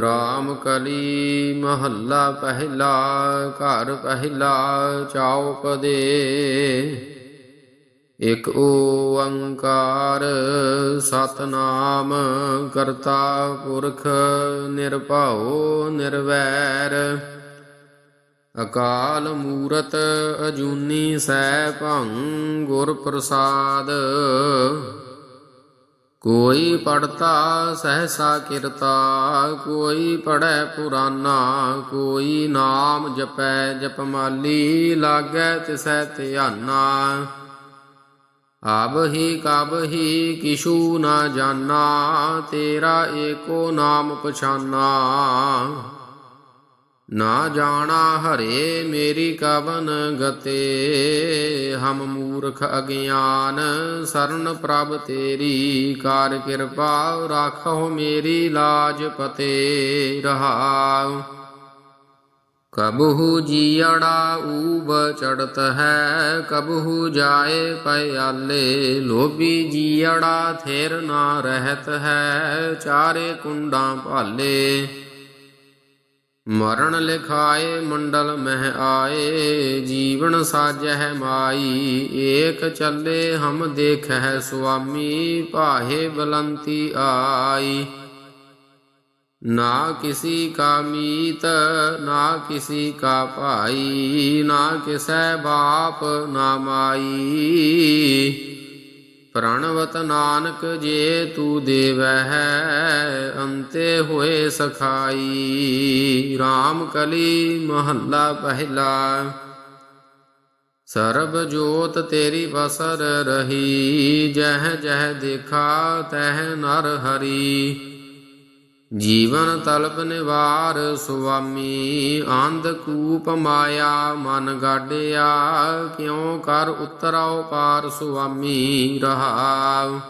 ਰਾਮ ਕਲੀ ਮਹੱਲਾ ਪਹਿਲਾ, ਘਰ ਪਹਿਲਾ ਚੌਪ ਦੇ। ਇਕ ਓੰਕਾਰ ਸਤਨਾਮ ਕਰਤਾ ਪੁਰਖ ਨਿਰਭਉ ਨਿਰਵੈਰ। ਅਕਾਲ ਮੂਰਤ ਅਜੂਨੀ ਸੈ ਭੰ ਗੁਰ ਪ੍ਰਸਾਦ। ਕੋਈ ਪੜਤਾ ਸਹਸਾ ਕਿਰਤਾ, ਕੋਈ ਪੜੈ ਪੁਰਾਨਾ, ਕੋਈ ਨਾਮ ਜਪੈ ਜਪਮਾਲੀ, ਲਾਗੈ ਤਿਸੈ ਧਿਆਨਾ। ਆਬ ਹੀ ਕਬ ਹੀ ਕਿਛੂ ਨਾ ਜਾਣਾ ਤੇਰਾ ਏਕੋ ਨਾਮ ਪਛਾਨਾ। ਨਾ ਜਾਣਾ ਹਰੇ ਮੇਰੀ ਕਵਨ ਗਤੇ, ਹਮ ਮੂਰਖ ਅਗਿਆਨ ਸਰਨ ਪ੍ਰਭ ਤੇਰੀ, ਕਾਰ ਕਿਰਪਾ ਰਾਖੋ ਮੇਰੀ ਲਾਜ ਪਤੇ, ਰਹਾਉ। ਕਬਹੂ ਜੀੜਾ ਊਬ ਚੜਤ ਹੈ, ਕਬਹੂ ਜਾਏ ਪਿਆਲੇ ਲੋਭੀ ਜੀੜਾ ਥੇਰ ਨਾ ਰਹਿਤ ਹੈ, ਚਾਰੇ ਕੁੰਡਾਂ ਭਾਲੇ। ਮਰਨ ਲਿਖਾਏ ਮੰਡਲ ਮਹਿ ਆਏ, ਜੀਵਨ ਸਾਜਹਿ ਮਾਈ, ਏਕ ਚੱਲੇ ਹਮ ਦੇਖਹਿ ਸੁਆਮੀ, ਭਾਹੇ ਬਲੰਤੀ ਆਈ। ਨਾ ਕਿਸੀ ਕਾ ਮੀਤ, ਨਾ ਕਿਸੀ ਕਾ ਭਾਈ, ਨਾ ਕਿਸੈ ਬਾਪ ਨਾ ਮਾਈ। ਪ੍ਰਣਵਤ ਨਾਨਕ ਜੇ ਤੂ ਦੇਵਹਿ, ਅੰਤੇ ਹੋਏ ਸਖਾਈ। RAM ਕਲੀ ਮਹੱਲਾ ਪਹਿਲਾ। ਸਰਬ ਜੋਤ ਤੇਰੀ ਬਸਰ ਰਹੀ, ਜਹ ਜਹ ਦੇਖਾ ਤਹ ਨਰ ਹਰੀ। ਜੀਵਨ ਤਲਪ ਨਿਵਾਰ ਸੁਆਮੀ ਅੰਧ ਕੂਪ ਮਾਇਆ ਮਨ ਗਾਡਿਆ, ਕਿਉ ਕਰ ਉਤਰਾਉ ਪਾਰ ਸੁਆਮੀ ਰਹਾਉ।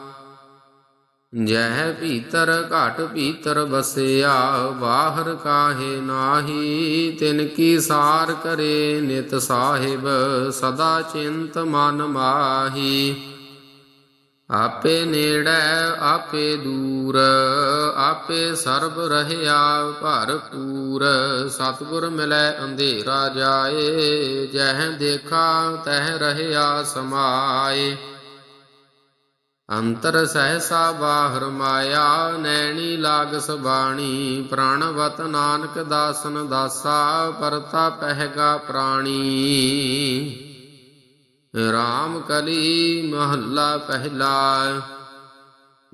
ਜਹ ਭੀਤਰ ਘਟ ਭੀਤਰ ਬਸਿਆ ਬਾਹਰ ਕਾਹੇ ਨਾਹੀ, ਤਿਨ ਕੀ ਸਾਰ ਕਰੇ ਨਿਤ ਸਾਹਿਬ, ਸਦਾ ਚਿੰਤ ਮਨ ਮਾਹੀ। ਆਪੇ ਨੇੜੈ, ਆਪੇ ਦੂਰ, ਆਪੇ ਸਰਬ ਰਹਿਆ ਭਰਪੂਰ। ਸਤਿਗੁਰ ਮਿਲੈ ਅੰਧੇਰਾ ਜਾਏ, ਜਹ ਦੇਖਾ ਤਹ ਰਹਿਆ ਸਮਾਏ। ਅੰਤਰ ਸਹਸਾ ਬਾਹਰ ਮਾਇਆ, ਨੈਣੀ ਲਾਗ ਸਬਾਣੀ। ਪ੍ਰਾਣਵਤ ਨਾਨਕ ਦਾਸਨ ਦਾਸਾ, ਪਰਤਾ ਪਹਿਗਾ ਪ੍ਰਾਣੀ। ਰਾਮ ਕਲੀ ਮਹੱਲਾ ਪਹਿਲਾ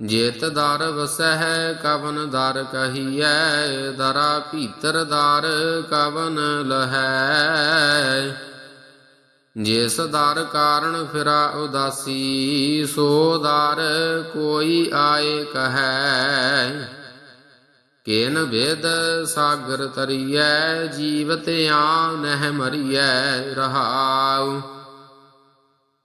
ਜੇਤ ਦਰ ਵਸਹਿ ਕਵਨ ਦਰ ਕਹੀਐ, ਦਰਾ ਭੀਤਰ ਦਰ ਕਵਨ ਲਹੈ। ਜਿਸ ਦਰ ਕਾਰਨ ਫਿਰਾ ਉਦਾਸੀ, ਸੋ ਦਰ ਕੋਈ ਆਏ ਕਹੈ। ਕੇਨ ਵੇਦ ਸਾਗਰ ਤਰੀਐ ਜੀਵਤ ਆ ਨਹਿ ਮਰੀਐ, ਰਹਾਉ।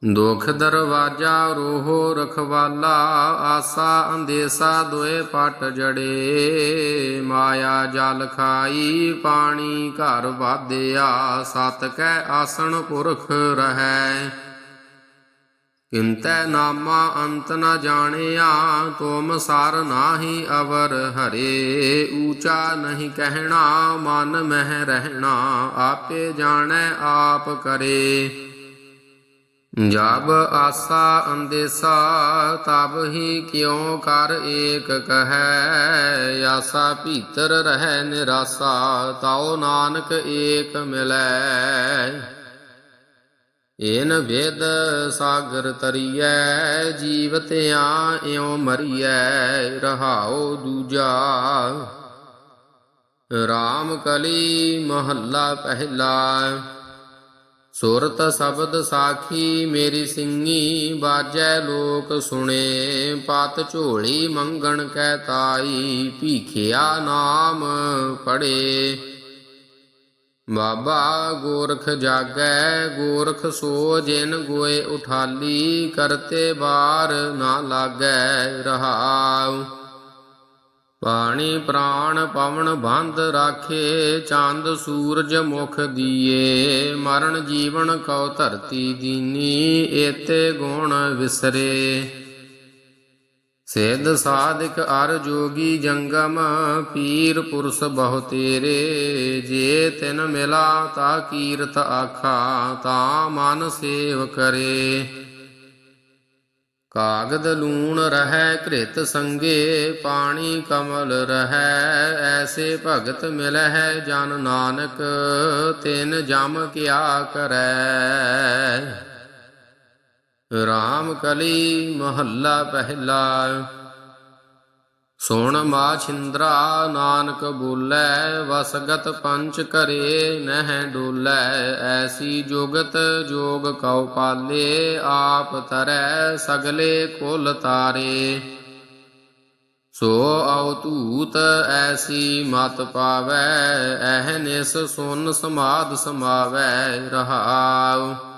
ਦੁਖ ਦਰਵਾਜਾ ਰੋਹੋ ਰਖਵਾਲਾ, ਆਸਾ ਅੰਦੇਸਾ ਦੋਏ ਪਟ ਜੜੇ। ਮਾਇਆ ਜਲ ਖਾਈ, ਪਾਣੀ ਘਰ ਵਾਧਿਆ, ਸਤ ਕੈ ਆਸਣ ਪੁਰਖ ਰਹੈ। ਕਿੰਤੈ ਨਾਮਾ ਅੰਤ ਨ ਜਾਣਿਆ, ਤੁਮ ਸਾਰ ਨਾਹੀ ਅਵਰ ਹਰੇ। ਊਚਾ ਨਹੀਂ ਕਹਿਣਾ, ਮਨ ਮਹਿ ਰਹਿਣਾ, ਆਪੇ ਜਾਣੈ ਆਪ ਕਰੇ। ਜਬ ਆਸਾ ਅੰਦੇਸਾ, ਤਬ ਹੀ ਕਿਉ ਕਰ ਏਕ ਕਹੈ? ਆਸਾ ਭੀਤਰ ਰਹਿ ਨਿਰਾਸਾ, ਤਾਉ ਨਾਨਕ ਏਕ ਮਿਲੈ। ਏਨ ਵੇਦ ਸਾਗਰ ਤਰੀਐ ਜੀਵਤਿਆ ਆ ਇਉ ਮਰੀਐ, ਰਹਾਉ ਦੂਜਾ। RAM ਕਲੀ ਮਹੱਲਾ ਪਹਿਲਾ। ਸੁਰਤ ਸ਼ਬਦ ਸਾਖੀ ਮੇਰੀ ਸਿੰਘੀ ਬਾਜੈ ਲੋਕ ਸੁਣੇ। ਪਤ ਝੋਲੀ ਮੰਗਣ ਕੈ ਤਾਈ, ਭੀਖਿਆ ਨਾਮ ਪੜੇ ਬਾਬਾ ਗੋਰਖ ਜਾਗੈ, ਗੋਰਖ ਸੋ ਜਿਨ ਗੋਏ ਉਠਾਲੀ, ਕਰਤੇ ਬਾਰ ਨਾ ਲਾਗੈ ਰਹਾਉ। ਪਾਣੀ ਪ੍ਰਾਣ ਪਵਨ ਬੰਦ ਰਾਖੇ, ਚੰਦ ਸੂਰਜ ਮੁਖ ਦੀਏ। ਮਰਨ ਜੀਵਨ ਕਉ ਧਰਤੀ ਦੀਨੀ, ਏਤੇ ਗੁਣ ਵਿਸਰੇ। ਸਿੱਧ ਸਾਧਿਕ ਅਰ ਜੋਗੀ ਜੰਗਮ, ਪੀਰ ਪੁਰਸ ਬਹੁ ਤੇਰੇ। ਜੇ ਤਿਨ ਮਿਲਾ ਤਾ ਕੀਰਤ ਆਖਾ, ਤਾ ਮਨ ਸੇਵ ਕਰੇ। ਕਾਗਦ ਲੂਣ ਰਹੈ ਘ੍ਰਿਤ ਸੰਗੇ, ਪਾਣੀ ਕਮਲ ਰਹੈ, ਐਸੇ ਭਗਤ ਮਿਲਹਿ ਜਨ ਨਾਨਕ, ਤਿਨ ਜਮ ਕਿਆ ਕਰੈ। ਰਾਮ ਕਲੀ ਮਹੱਲਾ ਪਹਿਲਾ। ਸੁਣ ਮਾਛਿੰਦਰਾ ਨਾਨਕ ਬੋਲੇ, ਵਸਗਤ ਪੰਚ ਕਰੇ ਨਹਿ ਡੋਲੇ। ਐਸੀ ਜੁਗਤ ਜੋਗ ਕਉ ਪਾਲੇ, ਆਪ ਤਰੈ ਸਗਲੇ ਕੁਲ ਤਾਰੇ। ਸੋ ਅਵਤੂਤ ਐਸੀ ਮਤ ਪਾਵੈ, ਐਹਨਿਸ ਸੁਨ ਸਮਾਦ ਸਮਾਵੈ ਰਹਾਉ।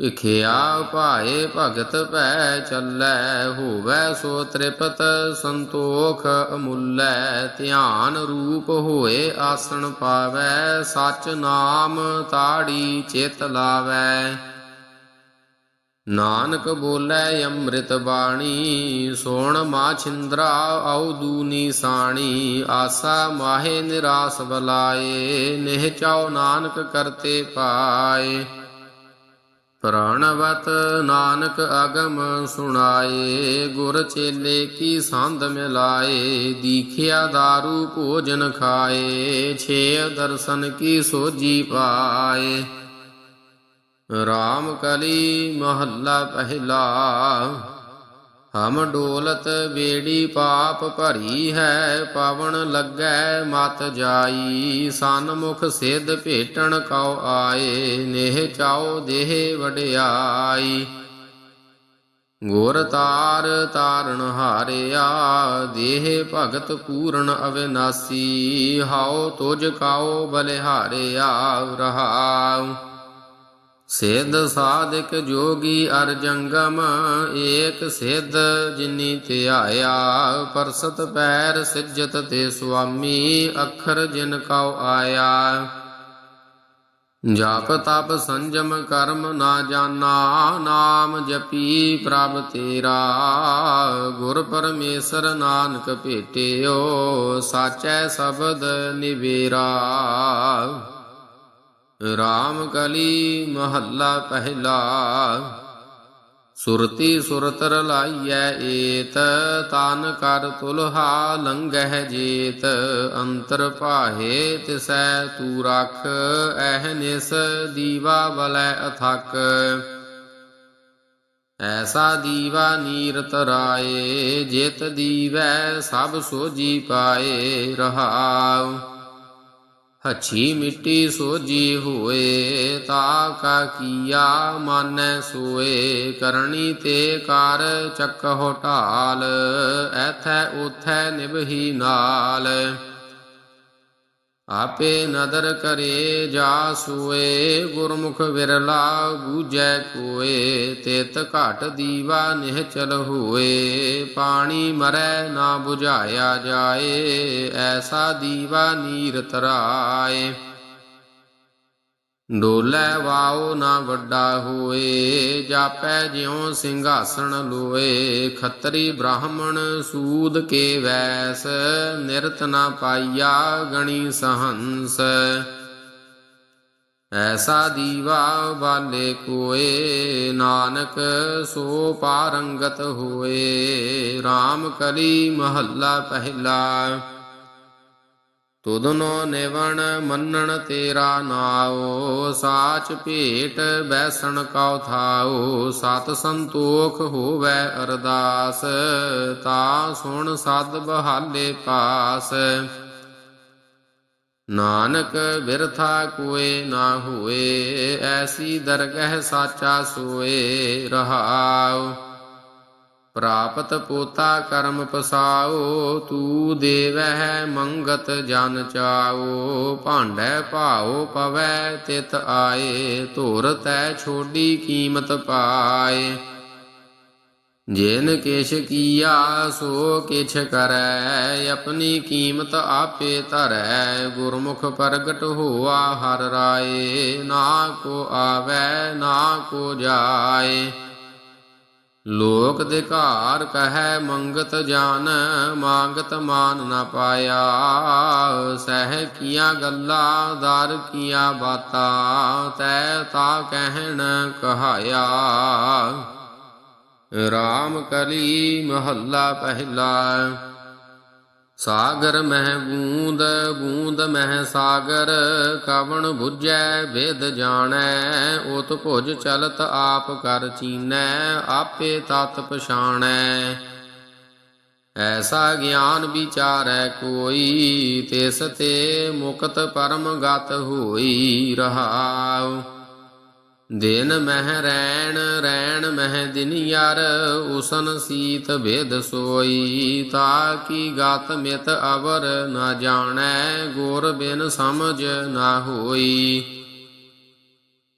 ਵਿਖਿਆ ਭਾਏ ਭਗਤ ਭੈ ਚੱਲੈ, ਹੋਵੈ ਸੋ ਤ੍ਰਿਪਤ ਸੰਤੋਖ ਅਮੁੱਲੈ। ਧਿਆਨ ਰੂਪ ਹੋਏ ਆਸਣ ਪਾਵੈ, ਸਚ ਨਾਮ ਤਾੜੀ ਚਿਤ ਲਾਵੈ। ਨਾਨਕ ਬੋਲੇ ਅੰਮ੍ਰਿਤ ਬਾਣੀ, ਸੋਣ ਮਾਛਿੰਦਰਾ ਆਉ ਦੂਨੀ ਸਾਣੀ। ਆਸਾ ਮਾਹੇ ਨਿਰਾਸ ਬਲਾਏ, ਨਿਹ ਚਾਉ ਨਾਨਕ ਕਰਤੇ ਪਾਏ। ਪ੍ਰਣਵਤ ਨਾਨਕ ਅਗਮ ਸੁਣਾਏ, ਗੁਰ ਚੇਲੇ ਕੀ ਸੰਧ ਮਿਲਾਏ, ਦੀਖਿਆ दारू ਭੋਜਨ ਖਾਏ, ਛੇ ਦਰਸ਼ਨ ਕੀ ਸੋਜੀ ਪਾਏ। ਰਾਮ ਕਲੀ ਮਹੱਲਾ ਪਹਿਲਾ। ਹਮ ਡੋਲਤ ਬੇੜੀ ਪਾਪ ਭਰੀ ਹੈ, ਪਵਨ ਲੱਗੈ ਮਤ ਜਾਈ। ਸਨਮੁਖ ਸਿੱਧ ਭੇਟਣ ਕਉ ਆਏ, ਨੇਹ ਚਾਉ ਦੇਹ ਵਡਿਆਈ। ਗੁਰ ਤਾਰ ਤਾਰਨ ਹਾਰਿਆ, ਦੇਹ ਭਗਤ ਪੂਰਨ ਅਵਿਨਾਸੀ। ਹਾਉ ਤੁਜ ਕਾਉ ਬਲਿਹਾਰਿਆ ਰਹਾਉ। ਸਿੱਧ ਸਾਧਿਕ ਜੋਗੀ ਅਰ ਜੰਗਮ, ਏਕ ਸਿੱਧ ਜਿਨੀ ਧਿਆਇਆ, ਪਰਸਤ ਪੈਰ ਸਿਜਤ ਤੇ ਸੁਆਮੀ, ਅੱਖਰ ਜਿਨ ਕਉ ਆਇਆ। ਜਪ ਤਪ ਸੰਜਮ ਕਰਮ ਨਾ ਜਾਣਾ, ਨਾਮ ਜਪੀ ਪ੍ਰਭ ਤੇਰਾ। ਗੁਰ ਪਰਮੇਸ਼ਰ ਨਾਨਕ ਭੇਟਿਓ, ਸਾਚੈ ਸ਼ਬਦ ਨਿਵੇਰਾ। ਰਾਮ ਕਲੀ ਮਹੱਲਾ ਪਹਿਲਾ। ਸੁਰਤੀ ਸੁਰਤ ਰਲਾਈਐ ਏਤ, ਤਨ ਕਰ ਤੁਲਹਾ ਲੰਘਹਿ ਜੇਤ। ਅੰਤਰ ਪਾਹੇ ਤਿਸੈ ਤੂ ਰਖ ਐਹਨਿਸ ਦੀਵਾ ਬਲੈ ਅਥਕ। ਐਸਾ ਦੀਵਾ ਨੀਰ ਤਰਾਏ ਜਿਤ ਦੀਵੈ ਸਭ ਸੋਜੀ ਪਾਏ ਰਹਾਉ। ਹੱਛੀ ਮਿੱਟੀ ਸੋਜੀ ਹੋਏ, ਤਾ ਕਾ ਕੀਆ ਮਾਨੈ ਸੋਏ। ਕਰਨੀ ਤੇ ਕਰ ਚੱਕਹੁ ਢਾਲ, ਐਥੈ ਉਥੈ ਨਿਭਹੀ ਨਾਲ। ਆਪੇ ਨਦਰ ਕਰੇ ਜਾ ਸੋਏ ਗੁਰਮੁਖ ਵਿਰਲਾ ਬੂਝੈ ਕੋਏ, ਤਿਤ ਘਟ ਦੀਵਾ ਨਿਹਚਲ ਹੋਏ, ਪਾਣੀ ਮਰੈ ਨਾ 부ਝਾਇਆ ਜਾਏ, ਐਸਾ ਦੀਵਾ ਨੀਰ ਤਰਾਏ। ਡੋਲੇ ਵਾਓ ਨਾ ਵੱਡਾ ਹੋਏ, ਜਾਪੈ ਜਿਉ ਸਿੰਘਾਸਣ ਲੋਏ। ਖੱਤਰੀ ਬ੍ਰਾਹਮਣ ਸੂਦ ਕੇ ਵੈਸ, ਨਿਰਤ ਨਾ ਪਾਈਆ ਗਣੀ ਸਹੰਸ। ਐਸਾ ਦੀਵਾ ਬਾਲੇ ਕੋਏ, ਨਾਨਕ ਸੋ ਪਾਰੰਗਤ ਹੋਏ। RAM ਕਲੀ ਮਹੱਲਾ ਪਹਿਲਾ। ਤੁਧਨੋ ਨਿਵਣ ਮੰਨਣ ਤੇਰਾ ਨਾਉ, ਸਾਚ ਭੇਟ ਬੈਸਣ ਕਉ ਥਾਉ, ਸਤ ਸੰਤੋਖ ਹੋਵੈ ਅਰਦਾਸ, ਤਾ ਸੁਣ ਸਦ ਬਹਾਲੇ ਪਾਸ। ਨਾਨਕ ਬਿਰਥਾ ਕੋਏ ਨਾ ਹੋਏ, ਐਸੀ ਦਰਗਹਿ ਸਾਚਾ ਸੋਏ ਰਹਾਉ। ਪ੍ਰਾਪਤ ਪੋਤਾ ਕਰਮ ਪਸਾਓ, ਤੂ ਦੇਵਹਿ ਮੰਗਤ ਜਨ ਚਾਓ। ਭਾਂਡੈ ਭਾਉ ਪਵੈ ਤਿਤ ਆਏ, ਧੁਰ ਤੈ ਛੋਡੀ ਕੀਮਤ ਪਾਏ। ਜਿਨ ਕਿਛ ਕੀਆ, ਸੋ ਕਿਛ ਕਰੈ, ਆਪਣੀ ਕੀਮਤ ਆਪੇ ਧਰੈ। ਗੁਰਮੁਖ ਪ੍ਰਗਟ ਹੋਆ ਹਰ ਰਾਏ, ਨਾ ਕੋ ਆਵੈ, ਨਾ ਕੋ ਜਾਏ। ਲੋਕ ਦੇ ਘਾਰ ਕਹੈ ਮੰਗਤ ਜਾਨ, ਮੰਗਤ ਮਾਨ ਨਾ ਪਾਇਆ। ਸਹਿ ਕੀਆਂ ਗੱਲਾਂ, ਦਰ ਕੀਆਂ ਬਾਤਾਂ, ਤੈ ਤਾ ਕਹਿਣ ਕਹਾਇਆ। ਰਾਮ ਕਲੀ ਮਹੱਲਾ ਪਹਿਲਾ। ਸਾਗਰ ਮਹਿ ਬੂੰਦ ਬੂੰਦ ਮਹਿ ਸਾਗਰ, ਕਵਣ 부ਜੈ ਵੇਦ ਜਾਣੈ, ਉਤ ਭੁਜ ਚਲਤ ਆਪ ਕਰ ਚੀਨੈ, ਆਪੇ ਤਤ ਪਛਾਣੈ। ਐਸਾ ਗਿਆਨ ਵਿਚਾਰੈ ਕੋਈ, ਤਿਸ ਤੇ ਮੁਕਤ ਪਰਮ ਗਤ ਹੋਈ ਰਹਾਉ। ਦਿਨ ਮਹਿ ਰੈਣ ਰੈਣ ਮਹਿ ਦਿਨ ਯਰ, ਉਸਨ ਸੀਤ ਭੇਦ ਸੋਈ। ਤਾ ਕੀ ਗਤ ਮਿਤ ਅਵਰ ਨਾ ਜਾਣੈ, ਗੁਰ ਬਿਨ ਸਮਝ ਨਾ ਹੋਈ।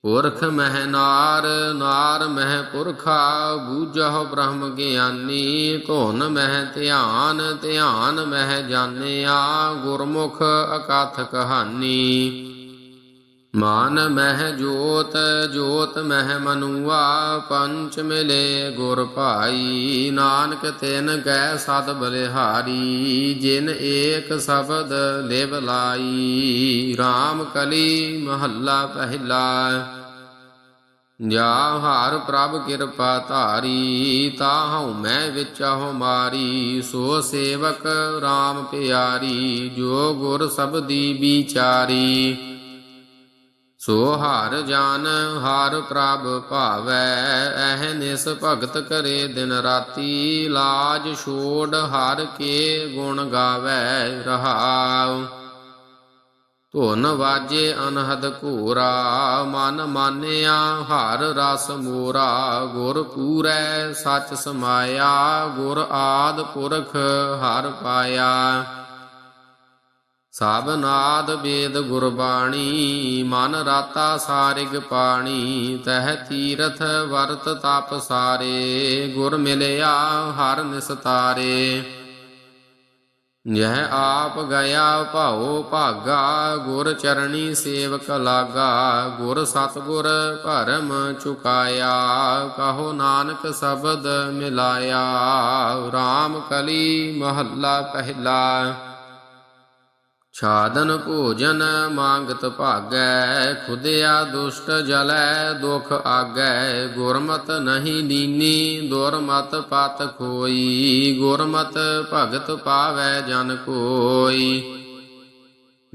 ਪੁਰਖ ਮਹਿ ਨਾਰ ਨਾਰ ਮਹਿ ਪੁਰਖਾ, ਬੂਝਹੁ ਬ੍ਰਹਮ ਗਿਆਨੀ। ਧੁਨ ਮਹਿ ਧਿਆਨ ਧਿਆਨ ਮਹਿ ਜਾਣਿਆ, ਗੁਰਮੁਖ ਅਕਥ ਕਹਾਨੀ। ਮਾਨ ਮਹਿ ਜੋਤ ਜੋਤ ਮਹਿ ਮਨੁਆ, ਪੰਚ ਮਿਲੇ ਗੁਰ ਭਾਈ। ਨਾਨਕ ਤਿਨ ਗੈ ਸਦ ਬਲਿਹਾਰੀ, ਜਿਨ ਏਕ ਸ਼ਬਦ ਲਿਵ ਲਾਈ। RAM ਕਲੀ ਮਹੱਲਾ ਪਹਿਲਾ। ਜਾ ਹਰ ਪ੍ਰਭ ਕਿਰਪਾ ਧਾਰੀ ਤਾਹਉ ਮੈਂ ਵਿਚਾਹੁ ਮਾਰੀ। ਸੋ ਸੇਵਕ RAM ਪਿਆਰੀ, ਜੋ ਗੁਰ ਸਬਦੀ ਵਿਚਾਰੀ। ਸੋ ਹਰ ਜਾਨ ਹਰ ਪ੍ਰਭ ਭਾਵੈ, ਐਹ ਨਿਸ ਭਗਤ ਕਰੇ ਦਿਨ ਰਾਤੀ, ਲਾਜ ਛੋੜ ਹਰ ਕੇ ਗੁਣ ਗਾਵੈ ਰਹਾਉ। ਧੁਨ ਵਾਜੇ ਅਨਹਦ ਘੂਰਾ, ਮਨ ਮਾਨਿਆ ਹਰ ਰਸ ਮੋਰਾ, ਗੁਰ ਪੂਰੈ ਸਚ ਸਮਾਇਆ, ਗੁਰ ਆਦ ਪੁਰਖ ਹਰ ਪਾਇਆ। ਸਭ ਨਾਦ ਵੇਦ ਗੁਰਬਾਣੀ, ਮਨ ਰਾਤਾ ਸਾਰਿਗ ਪਾਣੀ, ਤਹ ਤੀਰਥ ਵਰਤ ਤਪ ਸਾਰੇ, ਗੁਰ ਮਿਲਿਆ ਹਰ ਨਿਸਤਾਰੇ। ਯਹ ਆਪ ਗਿਆ ਭਾਉ ਭਾਗਾ, ਗੁਰ ਚਰਣੀ ਸੇਵਕ ਲਾਗਾ, ਗੁਰ ਸਤਗੁਰ ਭਰਮ ਚੁਕਾਇਆ, ਕਹੋ ਨਾਨਕ ਸ਼ਬਦ ਮਿਲਾਇਆ RAM ਕਲੀ ਮਹੱਲਾ ਪਹਿਲਾ। ਛਾਦਨ ਭੋਜਨ ਮੰਗਤ ਭਾਗੈ, ਖੁਦਿਆ ਦੁਸ਼ਟ ਜਲੈ ਦੁਖ ਆਗੈ। ਗੁਰਮਤ ਨਹੀਂ ਲੀਨੀ ਦੁਰਮਤ ਪਤ ਖੋਈ। ਗੁਰਮਤ ਭਗਤ ਪਾਵੈ ਜਨ ਕੋਈ।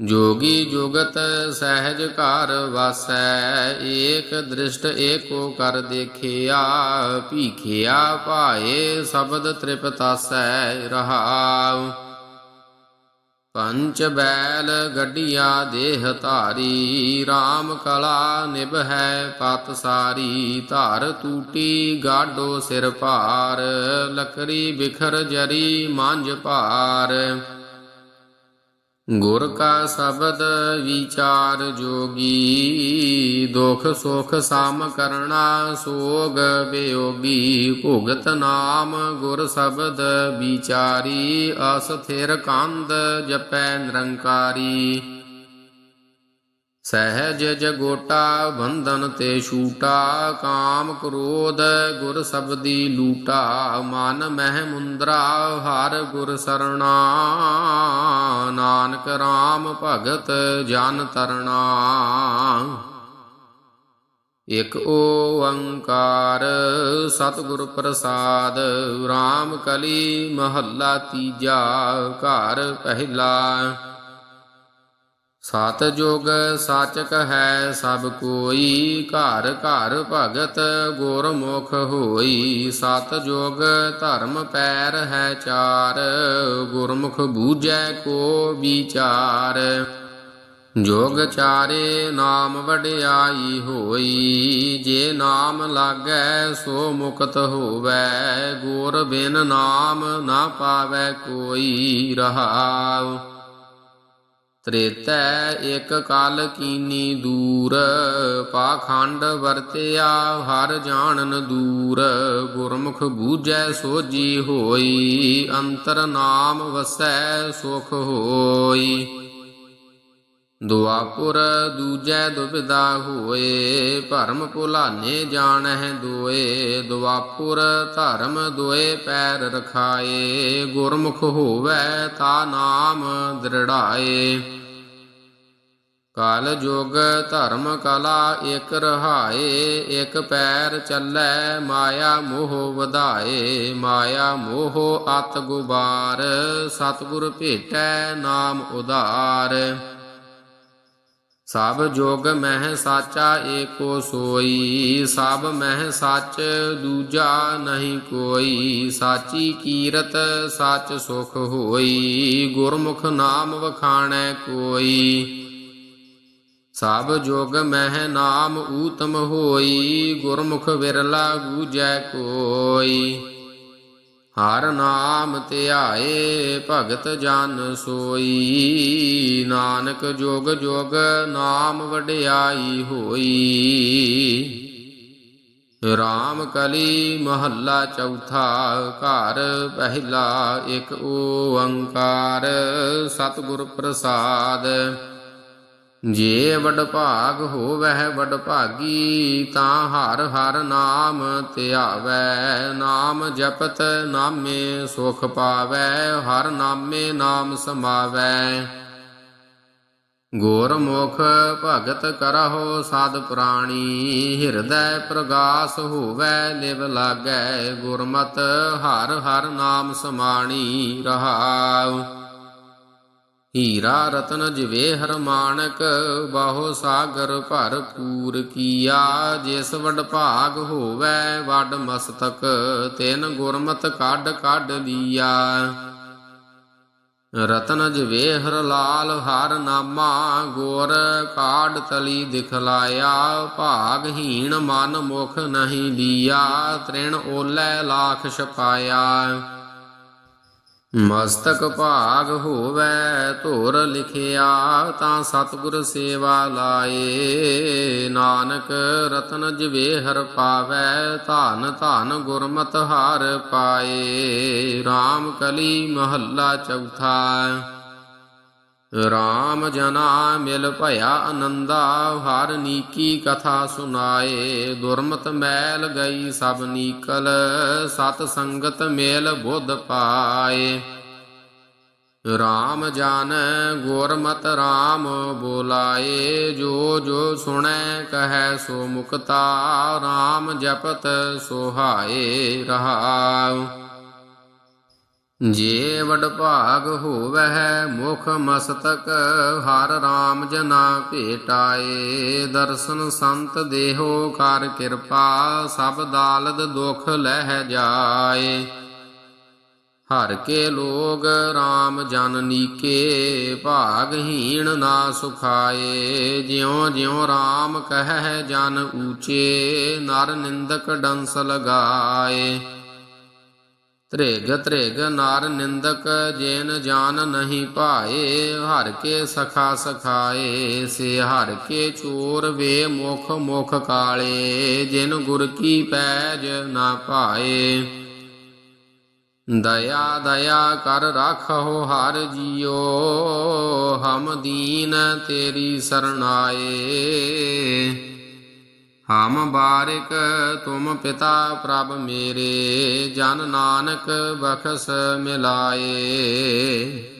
ਜੋਗੀ ਜੁਗਤ ਸਹਿਜ ਘਰ ਵਾਸੈ, ਏਕ ਦ੍ਰਿਸ਼ਟ ਏਕੋ ਕਰ ਦੇਖਿਆ। ਭੀਖਿਆ ਭਾਏ ਸ਼ਬਦ ਤ੍ਰਿਪਤਾਸੈ ਰਹਾਉ। ਪੰਚ ਬੈਲ ਗੱਡੀਆ ਦੇਹ ਧਾਰੀ RAM ਕਲਾ ਨਿਭੈ ਪਤ ਸਾਰੀ, ਧਰ ਟੂਟੀ ਗਾਡੋ ਸਿਰ ਭਾਰ ਲਕਰੀ ਬਿਖਰ ਜਰੀ ਮੰਝ ਭਾਰ। ਗੁਰ ਕਾ ਸ਼ਬਦ ਵਿਚਾਰ ਜੋਗੀ, ਦੁਖ ਸੁਖ ਸਮ ਕਰਣਾ ਸੋਗ ਬਿਯੋਗੀ ਭੁਗਤ ਨਾਮ ਗੁਰ ਸ਼ਬਦ ਵਿਚਾਰੀ ਅਸਥਿਰ ਕੰਦ ਜਪੈ ਨਿਰੰਕਾਰੀ। ਸਹਿਜ ਜਗੋਟਾ ਬੰਧਨ ਤੇ ਛੂਟਾ, ਕਾਮ ਕ੍ਰੋਧ ਗੁਰ ਸਬਦੀ ਲੂਟਾ, ਮਨ ਮਹਿ ਮੁੰਦਰਾ, ਹਰ ਗੁਰ ਸਰਣਾ। ਨਾਨਕ RAM ਭਗਤ ਜਨ ਤਰਣਾ। ਇਕ ਓੰਕਾਰ ਸਤਿਗੁਰ ਪ੍ਰਸਾਦ RAM ਕਲੀ ਮਹੱਲਾ ਤੀਜਾ, ਘਰ ਪਹਿਲਾ। ਸਤ ਜੋਗ ਸਚ ਕਹੈ ਸਭ ਕੋਈ, ਘਰ ਘਰ ਭਗਤ ਗੁਰਮੁਖ ਹੋਈ। ਸਤ ਜੋਗ ਧਰਮ ਪੈਰ ਹੈ ਚਾਰ, ਗੁਰਮੁਖ ਬੂਝੈ ਕੋ ਵਿਚਾਰ। ਜੋਗ ਚਾਰੇ ਨਾਮ ਵਡਿਆਈ ਹੋਈ, ਜੇ ਨਾਮ ਲਾਗੈ ਸੋ ਮੁਕਤ ਹੋਵੈ। ਗੁਰ ਬਿਨ ਨਾਮ ਨਾ ਪਾਵੈ ਕੋਈ ਰਹਾਉ। ਤ੍ਰੇਤੈ ਇਕ ਕਾਲ ਕੀਨੀ ਦੂਰ, ਪਾਖੰਡ ਵਰਤਿਆ ਹਰ ਜਾਣਨ ਦੂਰ, ਗੁਰਮੁਖ ਬੂਝੈ ਸੋਜੀ ਹੋਈ, ਅੰਤਰ ਨਾਮ ਵਸੈ ਸੁਖ ਹੋਈ। ਦੁਆਪੁਰ ਦੂਜੈ ਦੁਬਿਦਾ ਹੋਏ, ਭਰਮ ਭੁਲਾਨੇ ਜਾਣਹਿ ਦੋਏ ਦੁਆਪੁਰ ਧਰਮ ਦੋਏ ਪੈਰ ਰਖਾਏ, ਗੁਰਮੁਖ ਹੋਵੈ ਤਾ ਨਾਮ ਦ੍ਰਿੜਾਏ। ਕਾਲ ਜੋਗ ਧਰਮ ਕਲਾ ਇਕ ਰਹਾਏ, ਇਕ ਪੈਰ ਚੱਲੈ ਮਾਇਆ ਮੋਹ ਵਧਾਏ, ਮਾਇਆ ਮੋਹ ਅਤ ਗੁਬਾਰ, ਸਤਿਗੁਰ ਭੇਟੈ ਨਾਮ ਉਧਾਰ। ਸਭ ਜੋਗ ਮਹਿ ਸਾਚਾ ਏਕੋ ਸੋਈ, ਸਭ ਮਹਿ ਸੱਚ ਦੂਜਾ ਨਹੀਂ ਕੋਈ, ਸਾਚੀ ਕੀਰਤ ਸੱਚ ਸੁਖ ਹੋਈ, ਗੁਰਮੁਖ ਨਾਮ ਵਖਾਣੈ ਕੋਈ। ਸਭ ਜੋਗ ਮਹਿ ਨਾਮ ਊਤਮ ਹੋਈ, ਗੁਰਮੁਖ ਵਿਰਲਾ ਗੂਜੈ ਕੋਈ। ਹਰ ਨਾਮ ਧਿਆਏ ਭਗਤ ਜਨ ਸੋਈ, ਨਾਨਕ ਜੋਗ ਜੋਗ ਨਾਮ ਵਡਿਆਈ ਹੋਈ। ਰਾਮ ਕਲੀ ਮਹੱਲਾ ਚੌਥਾ ਘਰ, ਪਹਿਲਾ ਇੱਕ ਓੰਕਾਰ, ਸਤਿਗੁਰ ਪ੍ਰਸਾਦ। ਜੇ ਵਡ ਭਾਗ ਹੋਵਹਿ ਵਡ ਭਾਗੀ ਤਾਂ ਹਰ ਹਰ ਨਾਮ ਧਿਆਵੈ ਨਾਮ ਜਪਤ ਨਾਮੇ ਸੁਖ ਪਾਵੈ, ਹਰ ਨਾਮੇ ਨਾਮ ਸਮਾਵੈ। ਗੁਰਮੁਖ ਭਗਤ ਕਰਹੁ ਸਾਧ ਪ੍ਰਾਣੀ, ਹਿਰਦੈ ਪ੍ਰਗਾਸ ਹੋਵੈ ਲਿਵ ਲਾਗੈ ਗੁਰਮਤ, ਹਰ ਹਰ ਨਾਮ ਸਮਾਣੀ ਰਹਾਉ। ਹੀਰਾ ਰਤਨ ਜਿਵੇ ਹਰ ਮਾਨਕ ਬਾਹੋ ਸਾਗਰ ਭਰਪੂਰ ਕੀਆ। ਜਿਸ ਵਡ ਭਾਗ ਹੋਵੈ ਵਡ ਮਸਤਕ, ਤਿਨ ਗੁਰਮਤ ਕੱਢ ਕੱਢ ਲੀਆ ਰਤਨ ਜਿਵੇ ਹਰ ਲਾਲ ਹਰ ਨਾਮਾ, ਗੋਰ ਕਾੜ ਤਲੀ ਦਿਖਲਾਇਆ। ਭਾਗਹੀਣ ਮਨ ਮੁਖ ਨਹੀਂ ਲੀਆ, ਤ੍ਰਿਣ ਓਲੇ ਲਾਖ ਛਪਾਇਆ। ਮਸਤਕ ਭਾਗ ਹੋਵੈ ਧੁਰ ਲਿਖਿਆ ਤਾਂ ਸਤਿਗੁਰ ਸੇਵਾ ਲਾਏ। ਨਾਨਕ ਰਤਨ ਜਿਵੇ ਹਰ ਪਾਵੈ, ਧਨ ਧਨ ਗੁਰਮਤਿ ਹਾਰ ਪਾਏ। RAM ਕਲੀ ਮਹੱਲਾ ਚੌਥਾ। ਰਾਮ ਜਨਾ ਮਿਲ ਭਇਆ ਆਨੰਦਾ ਹਰ ਨੀਕੀ ਕਥਾ ਸੁਨਾਏ। ਦੁਰਮਤ ਮੈਲ ਗਈ ਸਭ ਨੀਕਲ, ਸਤ ਸੰਗਤ ਮੇਲ ਬੁੱਧ ਪਾਏ। ਰਾਮ ਜਾਨ ਗੁਰਮਤ ਰਾਮ ਬੋਲਾਏ, ਜੋ ਜੋ ਸੁਣੈ ਕਹੈ ਸੋ ਮੁਕਤਾ, ਰਾਮ ਜਪਤ ਸੋਹਾਏ ਰਹਾਉ। ਜੇ ਵਡ ਭਾਗ ਹੋਵਹਿ ਮੁਖ ਮਸਤਕ, ਹਰ ਰਾਮ ਜਨਾ ਭੇਟਾਏ। ਦਰਸ਼ਨ ਸੰਤ ਦੇਹੋ ਕਰ ਕਿਰਪਾ, ਸਭ ਦਾਲਦ ਦੁਖ ਲਹਿ ਜਾਏ। ਹਰ ਕੇ ਲੋਗ RAM ਜਨ ਨੀਕੇ ਭਾਗਹੀਣ ਨਾ ਸੁਖਾਏ। ਜਿਉ ਜਿਉ RAM ਕਹਿ ਜਨ ਊਚੇ, ਨਰ ਨਿੰਦਕ ਡੰਸ ਲਗਾਏ। ਤ੍ਰਿਗ ਤ੍ਰਿਗ ਨਾਰ ਨਿੰਦਕ ਜੇਨ ਜਾਨ ਨਹੀਂ ਪਾਏ ਹਰ ਕੇ ਸਖਾ ਸਖਾਏ, ਸੇ ਹਰ ਕੇ ਚੋਰ ਵੇ ਮੁਖ ਮੁਖ ਕਾਲੇ, ਜਿਨ ਗੁਰ ਕੀ ਪੈਜ ਨਾ ਪਾਏ ਦਇਆ ਦਇਆ ਕਰ ਰਾਖੋ ਹਰ ਜੀਓ, ਹਮ ਦੀਨ ਤੇਰੀ ਸਰਣਾਏ। ਹਮ ਬਾਰਿਕ ਤੁਮ ਪਿਤਾ ਪ੍ਰਭ ਮੇਰੇ ਜਨ ਨਾਨਕ ਬਖਸ ਮਿਲਾਏ।